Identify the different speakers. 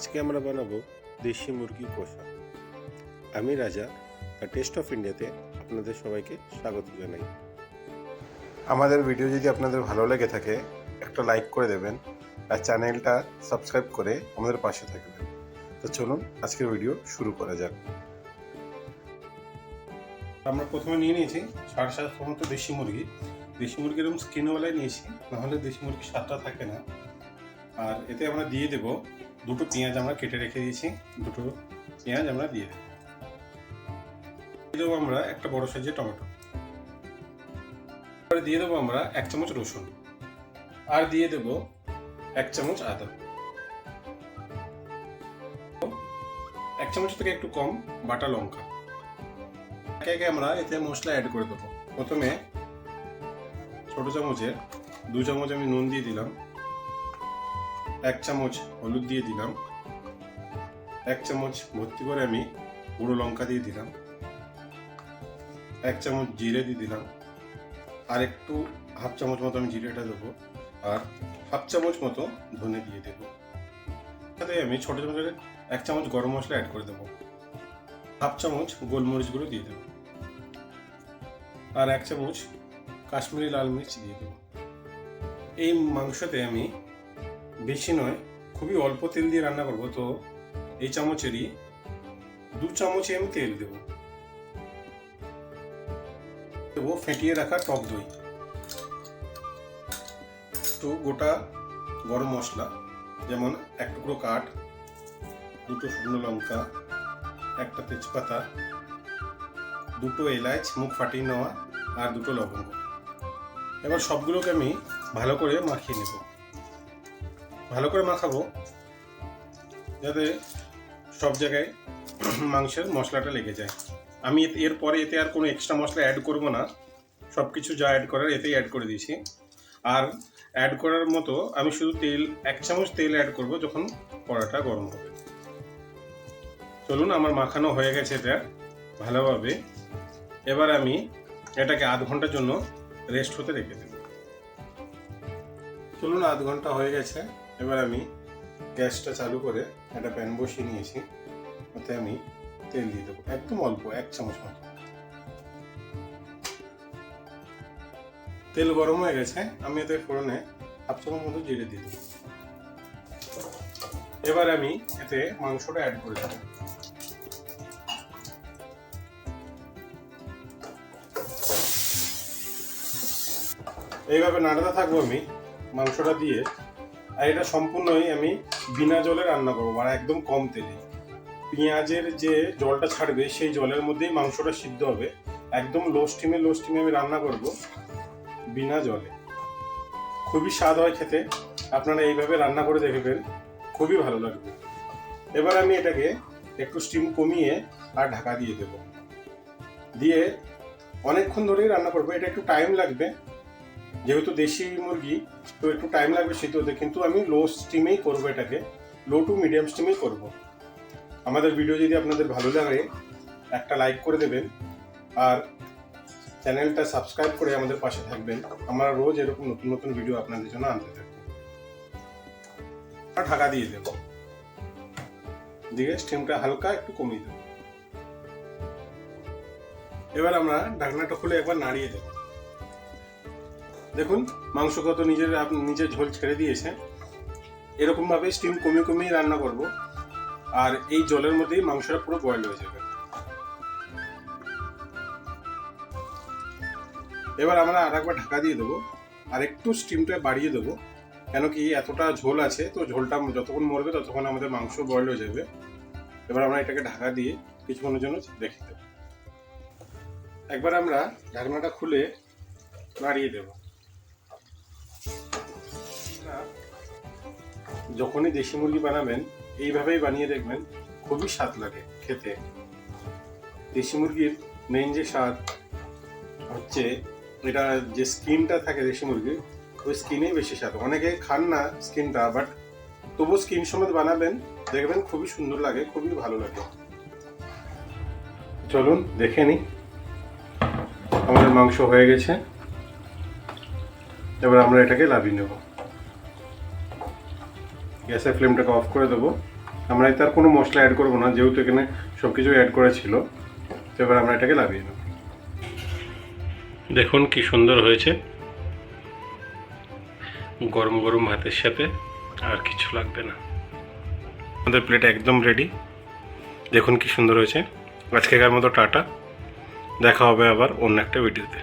Speaker 1: আজকে আমরা বানাবো দেশি মুরগি কষা। আমি রাজা, দ্য টেস্ট অফ ইন্ডিয়াতে আপনাদের সবাইকে স্বাগত জানাই। আমাদের ভিডিও যদি আপনাদের ভালো লেগে থাকে, একটা লাইক করে দেবেন আর চ্যানেলটা সাবস্ক্রাইব করে আমাদের পাশে থাকবেন। তো চলুন, আজকের ভিডিও শুরু করা যাক। আমরা প্রথমে নিয়ে নিয়েছি সাড়ে সাতশো মতো দেশি মুরগি। দেশি মুরগি এরকম স্কিনওয়ালাই নিয়েছি, নাহলে দেশি মুরগি স্বাদটা থাকে না। আর এতে আমরা দিয়ে দেব দুটো পেঁয়াজ আমরা কেটে রেখে দিয়েছি, দুটো পেঁয়াজ আমরা দিয়ে দেবো। দেবো আমরা একটা বড় সাইজের টমেটো। এবারে দিয়ে দেবো আমরা এক চামচ রসুন। আর দিয়ে দেব এক চামচ আদা। এক চামচ থেকে একটু কম বাটা লঙ্কা। একে একে আমরা এতে মশলা অ্যাড করে দেবো। প্রথমে ছোট চামচের দু চামচ আমি নুন দিয়ে দিলাম। এক চামচ হলুদ দিয়ে দিলাম। এক চামচ ভর্তি করে আমি গুঁড়ো লঙ্কা দিয়ে দিলাম। এক চামচ জিরে দিয়ে দিলাম। আর একটু হাফ চামচ মতো আমি জিরেটা দেবো। আর হাফ চামচ মতো ধনে দিয়ে দেবো। সাথে আমি ছোট চামচের এক চামচ গরম মশলা অ্যাড করে দেবো। হাফ চামচ গোলমরিচগুলো দিয়ে দেবো। আর এক চামচ কাশ্মীরি লাল মির্চ দিয়ে দেবো। এই মাংসতে আমি বেশি নয়, খুবই অল্প তেল দিয়ে রান্না করব, তো এই চামচেরই দু চামচে আমি তেল দেব। দেবো ফেটিয়ে রাখা টক দই। তো গোটা গরম মশলা, যেমন এক টুকরো কাঠ, দুটো শুকনো লঙ্কা, একটা তেজপাতা, দুটো এলাচ, মুখ ফাটিয়ে নেওয়া, আর দুটো লবঙ্গ। এবার সবগুলোকে আমি ভালো করে মাখিয়ে নেব। ভালো করে মাখাবো, যাতে সব জায়গায় মাংসের মশলাটা লেগে যায়। আমি এরপরে এতে আর কোনো এক্সট্রা মশলা অ্যাড করব না। সব কিছু যা অ্যাড করার এতেই অ্যাড করে দিয়েছি। আর অ্যাড করার মতো আমি শুধু তেল, এক চামচ তেল অ্যাড করব যখন কড়াটা গরম হবে। চলুন, আমার মাখানো হয়ে গেছে এটা ভালোভাবে। এবার আমি এটাকে আধ ঘণ্টার জন্য রেস্ট হতে রেখে দেব। চলুন, আধ ঘণ্টা হয়ে গেছে। এবার আমি গ্যাসটা চালু করে একটা প্যান বসিয়ে নিয়েছি। ওতে আমি তেল দিয়ে দেবো, একদম অল্প, এক চামচ মতো। তেল গরম হয়ে গেছে, আমি এতে ফোড়নে হাফ চামচ মতো জিরে দিয়ে দেবো। এবার আমি এতে মাংসটা অ্যাড করে দেবো। এইভাবে নাড়াতে থাকব আমি মাংসটা দিয়ে। আর এটা সম্পূর্ণই আমি বিনা জলে রান্না করব আর একদম কম তেলে। পেঁয়াজের যে জলটা ছাড়বে, সেই জলের মধ্যেই মাংসটা সিদ্ধ হবে। একদম লো স্টিমে লো স্টিমে আমি রান্না করব বিনা জলে। খুবই স্বাদ হয় খেতে, আপনারা এইভাবে রান্না করে দেখবেন, খুবই ভালো লাগবে। এবার আমি এটাকে একটু স্টিম কমিয়ে আর ঢাকা দিয়ে দেব। দিয়ে অনেকক্ষণ ধরেই রান্না করব, এটা একটু টাইম লাগবে যেহেতু দেশি মুরগি, তো একটু টাইম লাগবে সিদ্ধ হতে কিন্তু আমি লো স্টিমেই করব এটাকে। লো টু মিডিয়াম স্টিমেই করব। আমাদের ভিডিও যদি আপনাদের ভালো লাগে, একটা লাইক করে দেবেন। আর চ্যানেলটা সাবস্ক্রাইব করে আমাদের পাশে থাকবেন। আমরা রোজ এরকম নতুন নতুন ভিডিও আপনাদের জন্য আনতে থাকব। ঢাকা দিয়ে দেব। দিয়ে স্টিমটা হালকা একটু কমিয়ে দেবো। এবার আমরা ঢাকনাটা খুলে একবার নাড়িয়ে দেবো। দেখুন, মাংস কত নিজের নিজের ঝোল ছেড়ে দিয়েছে। এরকম ভাবে স্টিম কমিয়ে কমিয়ে রান্না করব। আর এই জলের মধ্যেই মাংসটা পুরো বয়েল হয়ে যাবে। এবার আমরা আর একবার ঢাকা দিয়ে দেবো, আর একটু স্টিমটা বাড়িয়ে দেবো, কেন কি এতটা ঝোল আছে, তো ঝোলটা যতক্ষণ মরবে ততক্ষণ আমাদের মাংস বয়েল হয়ে যাবে। এবার আমরা এটাকে ঢাকা দিয়ে কিছুক্ষণের জন্য রেখে দেবো। একবার আমরা ঢাকনাটা খুলে নাড়িয়ে দেবো। যখনই দেশি মুরগি বানাবেন, এইভাবেই বানিয়ে দেখবেন খুবই স্বাদ লাগে খেতে। দেশি মুরগির মেইন যে স্বাদ হচ্ছে, এটা যে স্কিনটা থাকে দেশি মুরগির, ওই স্কিনেই বেশি স্বাদ। অনেকে খান না স্কিনটা বাট তবু স্কিন সমেত বানাবেন, দেখবেন খুবই সুন্দর লাগে, খুবই ভালো লাগে। চলুন, দেখে নিই। আমাদের মাংস হয়ে গেছে। এবার আমরা এটাকে লাভিয়ে নেব। গ্যাসের ফ্লেমটাকে অফ করে দেবো। আমরা এতে আর কোনো মশলা অ্যাড করব না, যেহেতু এখানে সব কিছু অ্যাড করা ছিল। তো এবার আমরা এটাকে লাভিয়ে নেব। দেখুন কি সুন্দর হয়েছে। গরম গরম ভাতের সাথে আর কিছু লাগবে না। আমাদের প্লেট একদম রেডি দেখুন কি সুন্দর হয়েছে। আজকেকার মতো টাটা। দেখা হবে আবার অন্য একটা ভিডিওতে